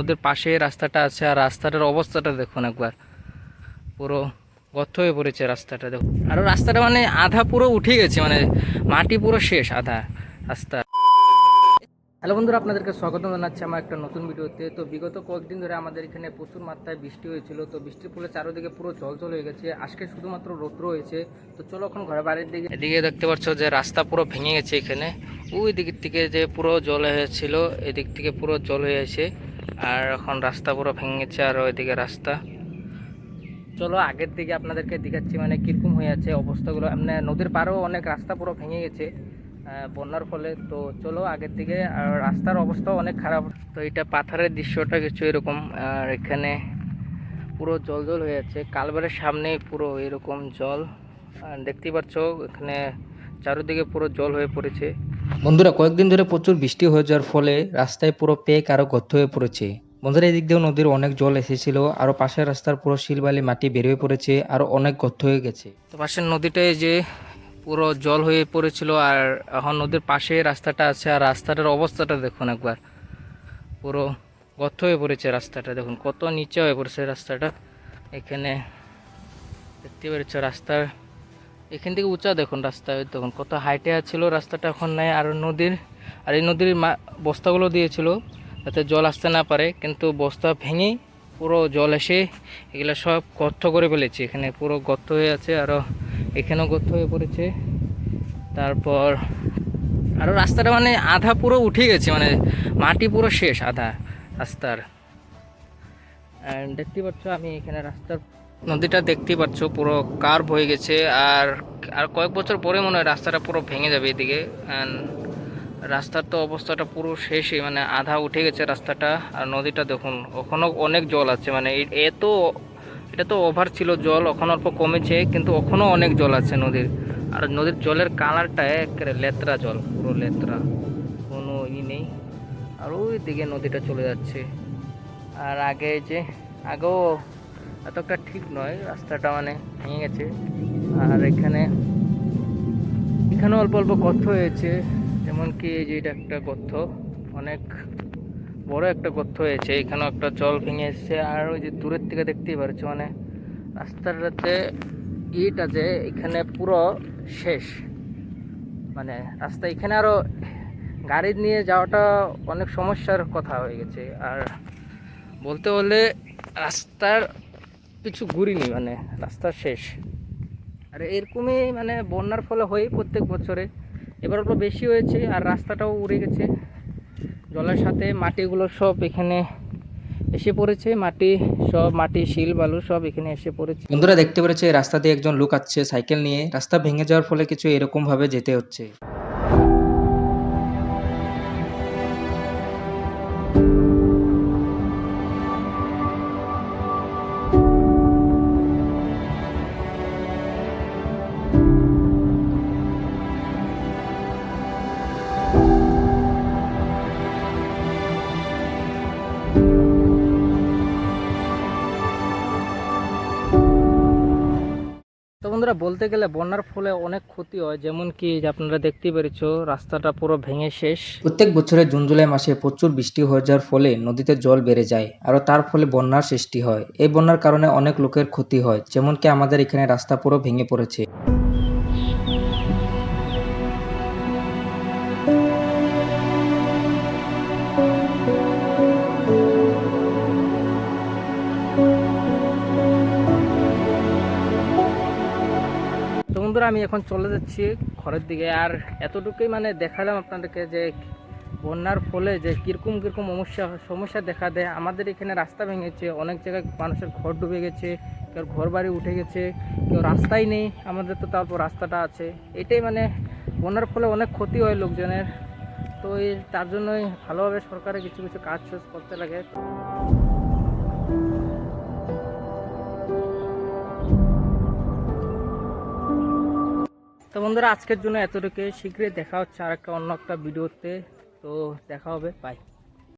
ওদের পাশে রাস্তাটা আছে আর রাস্তাটার অবস্থাটা দেখুন একবার। পুরো গর্ত হয়ে পড়েছে রাস্তাটা দেখুন। আর রাস্তাটা মানে আধা পুরো উঠে গেছে মানে মাটি পুরো শেষ আধা রাস্তা। হ্যালো বন্ধুরা আপনাদেরকে স্বাগত জানাচ্ছি আমার একটা নতুন ভিডিওতে। তো বিগত কয়েকদিন ধরে আমাদের এখানে প্রচুর মাত্রায় বৃষ্টি হয়েছিল। তো বৃষ্টির ফলে চারোদিকে পুরো জল জল হয়ে গেছে। আজকে শুধুমাত্র রৌদ্র হয়েছে। তো চলো এখন ঘরে বাড়ির দিকে এদিকে দেখতে পাচ্ছ যে রাস্তা পুরো ভেঙে গেছে এখানে। ওই দিক থেকে যে পুরো জল হয়েছিল এদিক থেকে পুরো জল হয়ে আছে। আর এখন রাস্তা পুরো ভেঙেছে আর ওইদিকে রাস্তা। চলো আগের দিকে আপনাদেরকে দেখাচ্ছি মানে কীরকম হয়ে আছে অবস্থাগুলো। মানে নদীর পাড়েও অনেক রাস্তা পুরো ভেঙে গেছে বন্যার ফলে। তো চলো আগের দিকে আর রাস্তার অবস্থাও অনেক খারাপ। তো এটা পাথরের দৃশ্যটা কিছু এরকম, আর এখানে পুরো জল জল হয়ে আছে। কালবারের সামনে পুরো এরকম জল। দেখতেই পাচ্ছ এখানে চারোদিকে পুরো জল হয়ে পড়েছে। বন্ধুরা, কয়েকদিন ধরে প্রচুর বৃষ্টি হয়ে যাওয়ার ফলে রাস্তায় পুরো পেক আরও গর্ত হয়ে পড়েছে। বন্ধুরা, এদিক দিয়েও নদীর অনেক জল এসেছিল, আরও পাশের রাস্তার পুরো শিলবালি মাটি বের হয়ে পড়েছে, আর অনেক গর্ত হয়ে গেছে। তো পাশের নদীটায় যে পুরো জল হয়ে পড়েছিল, আর এখন নদীর পাশে রাস্তাটা আছে, আর রাস্তাটার অবস্থাটা দেখুন একবার। পুরো গর্ত হয়ে পড়েছে রাস্তাটা, দেখুন কত নিচে হয়ে পড়েছে রাস্তাটা। এখানে দেখতে পেরেছ রাস্তার এখান থেকে উঁচা দেখুন রাস্তা দেখুন কত হাইটে ছিল রাস্তাটা এখন নাই, আর নদীর, আর এই নদীর বস্তাগুলো দিয়েছিল যাতে জল আসতে না পারে, কিন্তু বস্তা ভেঙেই পুরো জল এসে এগুলো সব গর্ত করে ফেলেছে। এখানে পুরো গর্ত হয়ে আছে আরও এখানেও গর্ত হয়ে পড়েছে। তারপর আরও রাস্তাটা মানে আধা পুরো উঠে গেছে মানে মাটি পুরো শেষ, আধা রাস্তার। দেখতে পাচ্ছ আমি এখানে রাস্তার নদীটা দেখতে পাচ্ছ, পুরো কার্ভ হয়ে গেছে আর আর কয়েক বছর পরে মনে হয় রাস্তাটা পুরো ভেঙে যাবে এদিকে। And রাস্তার তো অবস্থাটা পুরো শেষই মানে আধা উঠে গেছে রাস্তাটা। আর নদীটা দেখুন, ওখানেও অনেক জল আছে মানে এত এটা তো ওভার ছিল জল, ওখানে অল্প কমেছে, কিন্তু ওখানেও অনেক জল আছে নদীর। আর নদীর জলের কালারটা একেবারে লেত্রা জল, পুরো লেত্রা। কোনো ই নেই। আর ওই দিকে নদীটা চলে যাচ্ছে। আর আগে যে, আগেও এতটা ঠিক নয়, রাস্তাটা মানে ভেঙে গেছে। আর এখানে এখানে অল্প অল্প গর্ত হয়েছে যেমন কি এই যে এটা একটা গর্ত, অনেক বড় একটা গর্ত হয়েছে, এখানেও একটা জল ভেঙে এসেছে। আর ওই যে দূরের থেকে দেখতেই পারছ মানে রাস্তাটাতে ইট আছে, এখানে পুরো শেষ। মানে রাস্তা, এখানে আরও গাড়ি নিয়ে যাওয়াটা অনেক সমস্যার কথা হয়ে গেছে। আর বলতে হলে রাস্তার কিছু ঘুরিনি মানে রাস্তা শেষ। আর এরকমই মানে বন্যার ফলে হয় প্রত্যেক বছরে। এবার অল্প বেশি হয়েছে আর রাস্তাটাও উড়ে গেছে। জলের সাথে মাটিগুলো সব এখানে এসে পড়েছে, মাটি সব, মাটি, শিল, বালু সব এখানে এসে পড়েছে। বন্ধুরা দেখতে পেরেছে রাস্তা দিয়ে একজন লোক আসছে সাইকেল নিয়ে। রাস্তা ভেঙে যাওয়ার ফলে কিছু এরকম ভাবে যেতে হচ্ছে। বন্ধুরা, বলতে গেলে বন্যার ফলে অনেক ক্ষতি হয়। যেমন কি আপনারা দেখতে পেরেছ, রাস্তাটা পুরো ভেঙে শেষ। প্রত্যেক বছরে জুন, জুলাই মাসে প্রচুর বৃষ্টি হয়ে যাওয়ার ফলে নদীতে জল বেড়ে যায় আর তার ফলে বন্যার সৃষ্টি হয়। এই বন্যার কারণে অনেক লোকের ক্ষতি হয় যেমন কি আমাদের এখানে রাস্তা পুরো ভেঙে পড়েছে। আমি এখন চলে যাচ্ছি ঘরের দিকে। আর এতটুকুই মানে দেখালাম আপনাদেরকে যে বন্যার ফলে যে কীরকম কীরকম সমস্যা সমস্যা দেখা দেয়। আমাদের এখানে রাস্তা ভেঙেছে, অনেক জায়গায় মানুষের ঘর ডুবে গেছে, কেউ ঘর বাড়ি উঠে গেছে, কেউ রাস্তাই নেই। আমাদের তো তারপর রাস্তাটা আছে। এটাই মানে বন্যার ফলে অনেক ক্ষতি হয় লোকজনের। তো এই তার জন্যই ভালোভাবে সরকারের কিছু কিছু কাজ করতে লাগে। তো বন্ধুরা, আজকের জন্য এতটুকু শীঘ্রই দেখা হচ্ছে আর একটা অন্য একটা ভিডিওতে। তো দেখা হবে। বাই